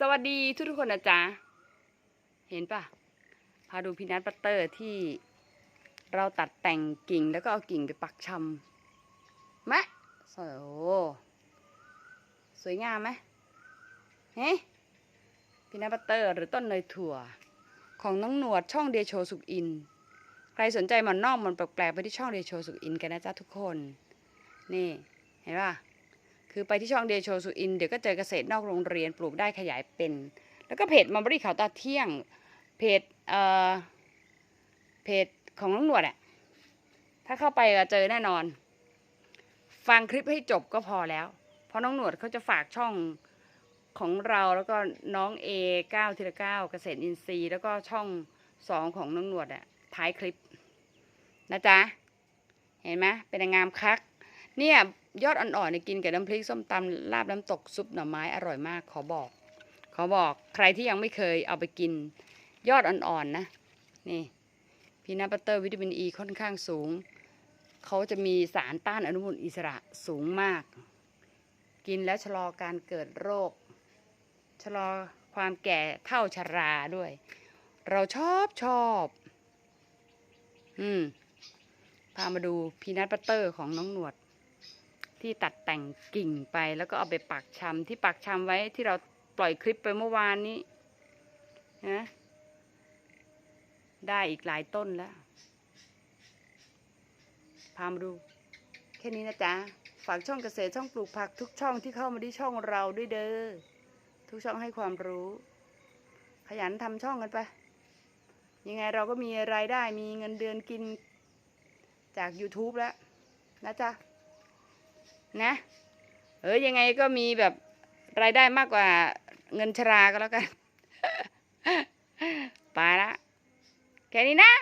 สวัสดีทุกทุกคนนะจ๊ะ เห็นปะพาดูพีนัทบัตเตอร์ที่เราตัดแต่งกิ่งแล้วก็เอากิ่งไปปักชำมะโอ้สวยงามไหมเฮ้พีนัทบัตเตอร์หรือต้นเนยถั่ว ของน้องหนวดช่องเดโชสุกอิน ใครสนใจหมันนอกมันแปลกๆไปที่ช่องเดโชสุกอินกันนะจ๊ะทุกคน นี่ เห็นปะ คือไปที่ช่องเดโชสุอิน เดี๋ยวก็เจอเกษตรนอกโรงเรียนปลูกได้ขยายเป็น แล้วก็เพจมัมบรี่ขาวตาเที่ยง เพจเอ่อเพจของน้องหนวดอะถ้าเข้าไปก็เจอแน่นอน ฟังคลิปให้จบก็พอแล้ว เพราะน้องหนวดเขาจะฝากช่องของเราแล้วก็น้องเอเก้าทีละเก้าเกษตรอินทรีย์ แล้วก็ช่องสองของน้องหนวดอะท้ายคลิป นะจ๊ะ เห็นไหมเป็นนางงามคัก เนี่ยยอดอ่อนๆเนี่ยกินกับน้ำพริกส้มตำลาบน้ำตกซุปหน่อไม้อร่อยมาก ขอบอก ขอบอกใครที่ยังไม่เคยเอาไปกิน ยอดอ่อนๆนะนี่พีนัทบัตเตอร์วิตามินอ e ีค่อนข้างสูง เขาจะมีสารต้านอนุมูลอิสระสูงมาก กินแล้วชะลอการเกิดโรค ชะลอความแก่เท่าชราด้วย เราชอบชอบ อืม พามาดูพีนัทบัตเตอร์ของน้องหนวด ที่ตัดแต่งกิ่งไปแล้วก็เอาไปปักชำที่ปักชำไว้ที่เราปล่อยคลิปไปเมื่อวานนี้นะได้อีกหลายต้นแล้ว พามาดู แค่นี้นะจ๊ะ ฝากช่องเกษตรช่องปลูกผักทุกช่องที่เข้ามาที่ช่องเราด้วยเด้อ ทุกช่องให้ความรู้ ขยันทำช่องกันไป ยังไงเราก็มีรายได้มีเงินเดือนกินจาก YouTube แล้วนะจ๊ะ นะ เออยังไงก็มีแบบรายได้มากกว่าเงินชราก็แล้วกัน ไปละ แค่นี้นะ